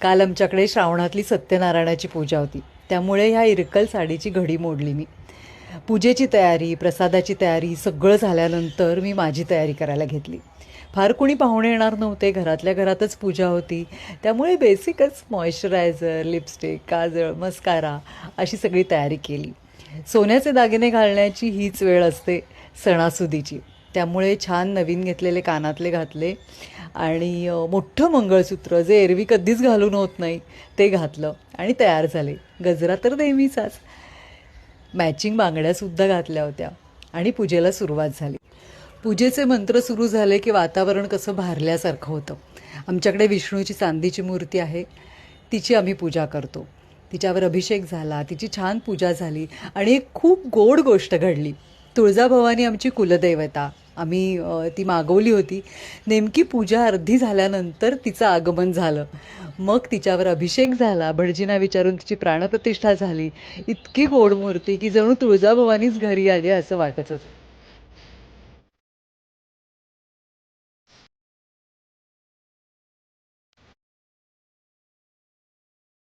काल आमच्याकडे श्रावणातली सत्यनारायणाची पूजा होती. त्यामुळे ह्या इरकल साडीची घडी मोडली मी. पूजेची तयारी प्रसादाची तयारी सगळं झाल्यानंतर मी माझी तयारी करायला घेतली. फार कोणी पाहुणे येणार नव्हते घरातल्या घरातच पूजा होती. त्यामुळे बेसिकच मॉइश्चरायझर लिपस्टिक काजळ मस्कारा अशी सगळी तयारी केली. सोन्याचे दागिने घालण्याची हीच वेळ असते सणासुदीची. त्यामुळे छान नवीन घेतलेले कानातले घातले. आणि मोठं मंगळसूत्र जे एरवी कधीच घालून होत नाही ते घातलं आणि तयार झाले. गजरा तर नेहमीचाच. मॅचिंग बांगड्यासुद्धा घातल्या होत्या आणि पूजेला सुरुवात झाली. पूजेचे मंत्र सुरू झाले की वातावरण कसं भारल्यासारखं होतं. आमच्याकडे विष्णूची चांदीची मूर्ती आहे. तिची आम्ही पूजा करतो. तिच्यावर अभिषेक झाला तिची छान पूजा झाली आणि एक खूप गोड गोष्ट घडली. तुळजाभवानी आमची कुलदैवता. आम्ही ती मागवली होती. नेमकी पूजा अर्धी झाल्यानंतर तिचं आगमन झालं. मग तिच्यावर अभिषेक झाला. भटजींना विचारून तिची प्राणप्रतिष्ठा झाली. इतकी गोड मूर्ती की जणू तुळजाभवानीच घरी आली असं वाटत होतं.